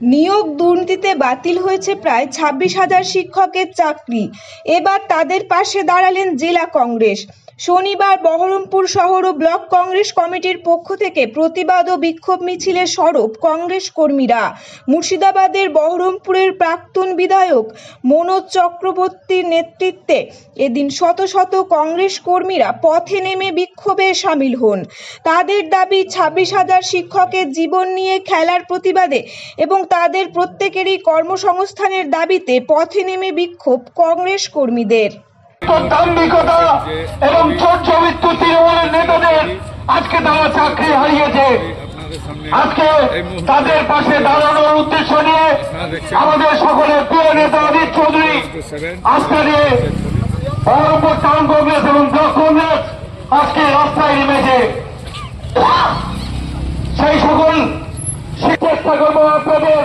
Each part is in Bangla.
নিয়োগ দুর্নীতিতে বাতিল হয়েছে প্রায় ছাব্বিশ হাজার শিক্ষকের চাকরি। এবার তাদের পাশে দাঁড়ালেন জেলা কংগ্রেস। শনিবার বহরমপুর শহর ও ব্লক কংগ্রেস কমিটির পক্ষ থেকে প্রতিবাদ ও বিক্ষোভ মিছিলে সরব কংগ্রেস কর্মীরা। মুর্শিদাবাদের বহরমপুরের প্রাক্তন বিধায়ক মনোজ চক্রবর্তীর নেতৃত্বে এদিন শত শত কংগ্রেস কর্মীরা পথে নেমে বিক্ষোভে সামিল হন। তাদের দাবি ছাব্বিশ হাজার শিক্ষকের জীবন নিয়ে খেলার প্রতিবাদে এবং তাদের প্রত্যেকেরই কর্মসংস্থানের দাবিতে পথে নেমে বিক্ষোভ কংগ্রেস কর্মীদের। এবং নেতাদের আজকে তারা চাকরি হারিয়েছে। আজকে তাদের পাশে দাঁড়ানোর উদ্দেশ্য নিয়ে আমাদের সকলের প্রিয় নেতা অজিত চৌধুরী বহরমপুর টাউন কংগ্রেস এবং ব্লক কংগ্রেস আজকে রাস্তায় নেমেছে। সেই সকল চেষ্টা করব আপনাদের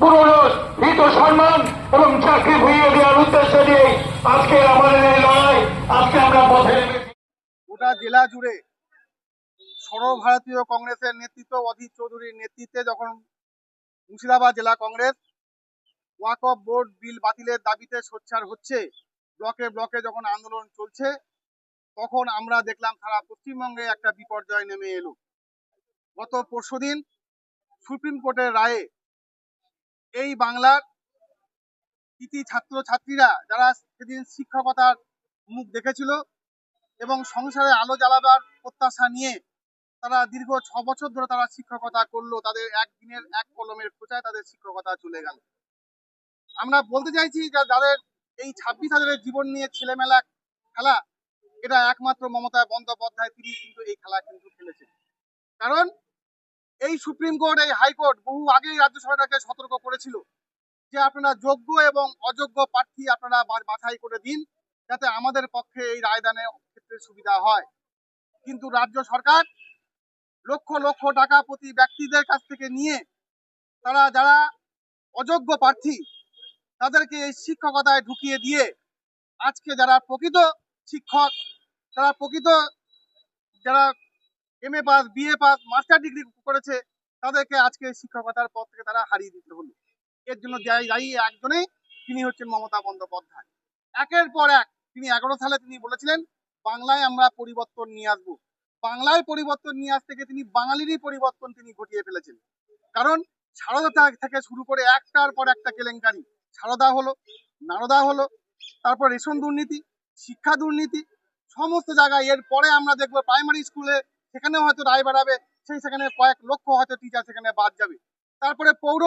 পুরনো হিত সম্মান এবং চাকরি ভুইয়ে দেওয়ার উদ্দেশ্য দিয়ে আজকে আমাদের এই লড়াই, আজকে আমরা পথে গোটা জেলা জুড়ে সর্বভারতীয় কংগ্রেসের নেতৃত্ব, অধীর চৌধুরীর নেতৃত্বে যখন মুর্শিদাবাদ জেলা কংগ্রেস ওয়াকফ বোর্ড বিল বাতিলের দাবিতে সোচ্চার হচ্ছে, ব্লকে ব্লকে যখন আন্দোলন চলছে, তখন আমরা দেখলাম সারা পশ্চিমবঙ্গে একটা বিপর্যয় নেমে এলো। গত পরশুদিন সুপ্রিম কোর্টের রায়ে এই বাংলার কৃতি ছাত্র ছাত্রীরা যারা সেদিন শিক্ষকতার মুখ দেখেছিল এবং সংসারে আলো জ্বালাবার প্রত্যাশা নিয়ে তারা দীর্ঘ ছ বছর ধরে তারা শিক্ষকতা করল, তাদের একদিনের এক কলমের খোঁচায় তাদের শিক্ষকতা চলে গেল। আমরা বলতে চাইছি যে যাদের এই ছাব্বিশ হাজারের জীবন নিয়ে ছেলেমেলা খেলা, এটা একমাত্র মমতা বন্দ্যোপাধ্যায় তিনি কিন্তু এই খেলা কিন্তু খেলেছেন। কারণ এই সুপ্রিম কোর্ট, এই হাইকোর্ট বহু আগেই রাজ্য সরকারকে সতর্ক করেছিল যে আপনারা যোগ্য এবং অযোগ্য প্রার্থী আপনারা বাছাই করে দিন যাতে আমাদের পক্ষে এই রায়দানের ক্ষেত্রে সুবিধা হয়। কিন্তু রাজ্য সরকার লক্ষ লক্ষ টাকা প্রতি ব্যক্তিদের কাছ থেকে নিয়ে তারা যারা অযোগ্য প্রার্থী তাদেরকে এই শিক্ষকতায় ঢুকিয়ে দিয়ে আজকে যারা প্রকৃত শিক্ষক তারা প্রকৃত যারা M A pass BA pass master degree করেছে, তাদেরকে আজকে শিক্ষকতার পদ থেকে তারা হারিয়ে দিতে হলো এর জন্য দায়ী দায়ী একজনেই তিনি হচ্ছেন মমতা বন্দ্যোপাধ্যায়। একের পর এক, তিনি এগারো সালে তিনি বলেছিলেন, বাংলায় আমরা পরিবর্তন নিয়ে আসব। বাংলায় পরিবর্তন নিয়ে আসতে গিয়ে তিনি বাঙালিরই পরিবর্তন তিনি ঘটিয়ে ফেলেছেন। কারণ সারদা থেকে শুরু করে একটার পর একটা কেলেঙ্কারি। সারদা হলো, নারদা হলো, তারপর রেশন দুর্নীতি, শিক্ষা দুর্নীতি, সমস্ত জায়গায়। এর পরে আমরা দেখব প্রাইমারি স্কুলে সেখানেও হয়তো রায় বাড়াবে, সেই সেখানে কয়েক লক্ষ হয়তো টিচার সেখানে বাদ যাবে। তারপরে পৌর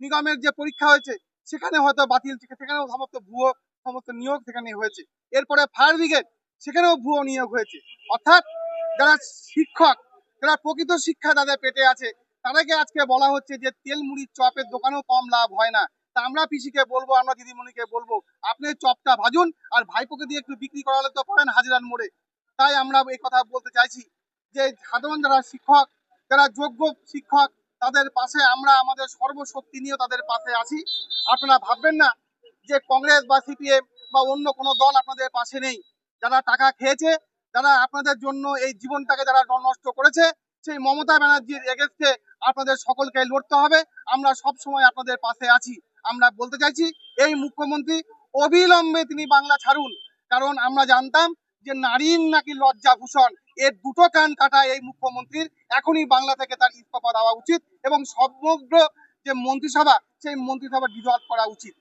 নিগমের যে পরীক্ষা হয়েছে, সেখানে হয়তো বাতিল, সেখানেও সমস্ত ভুয়ো, সমস্ত নিয়োগ সেখানে হয়েছে। এরপরে ফায়ার ব্রিগেড সেখানেও ভুয়ো নিয়োগ হয়েছে। অর্থাৎ যারা শিক্ষক, যারা প্রকৃত শিক্ষা তাদের পেটে আছে, তাদেরকে আজকে বলা হচ্ছে যে তেল মুড়ির চপের দোকানেও কম লাভ হয় না। তা আমরা পিসিকে বলব, আমরা দিদিমণিকে বলব, আপনি চপটা ভাজুন আর ভাইপোকে দিয়ে একটু বিক্রি করালে তো পারেন হাজিরার মোড়ে। তাই আমরা এই কথা বলতে চাইছি। যে সাধারণ যারা শিক্ষক, যারা যোগ্য শিক্ষক, তাদের পাশে আমরা আমাদের সর্বশক্তি নিয়ে তাদের পাশে আছি। আপনারা ভাববেন না যে কংগ্রেস বা সিপিএম বা অন্য কোনো দল আপনাদের পাশে নেই। যারা টাকা খেয়েছে, যারা আপনাদের জন্য এই জীবনটাকে যারা নষ্ট করেছে, সেই মমতা ব্যানার্জির এগেস্টে আপনাদের সকলকে লড়তে হবে। আমরা সব সময় আপনাদের পাশে আছি। আমরা বলতে চাইছি, এই মুখ্যমন্ত্রী অবিলম্বে তিনি বাংলা ছাড়ুন। কারণ আমরা জানতাম যে নারীর নাকি লজ্জা ভূষণ এর দুটো কান কাটা এই মুখ্যমন্ত্রীর। এখনই বাংলা থেকে তার ইস্তফা দেওয়া উচিত এবং সমগ্র যে মন্ত্রিসভা, সেই মন্ত্রিসভা ডিজলভ করা উচিত।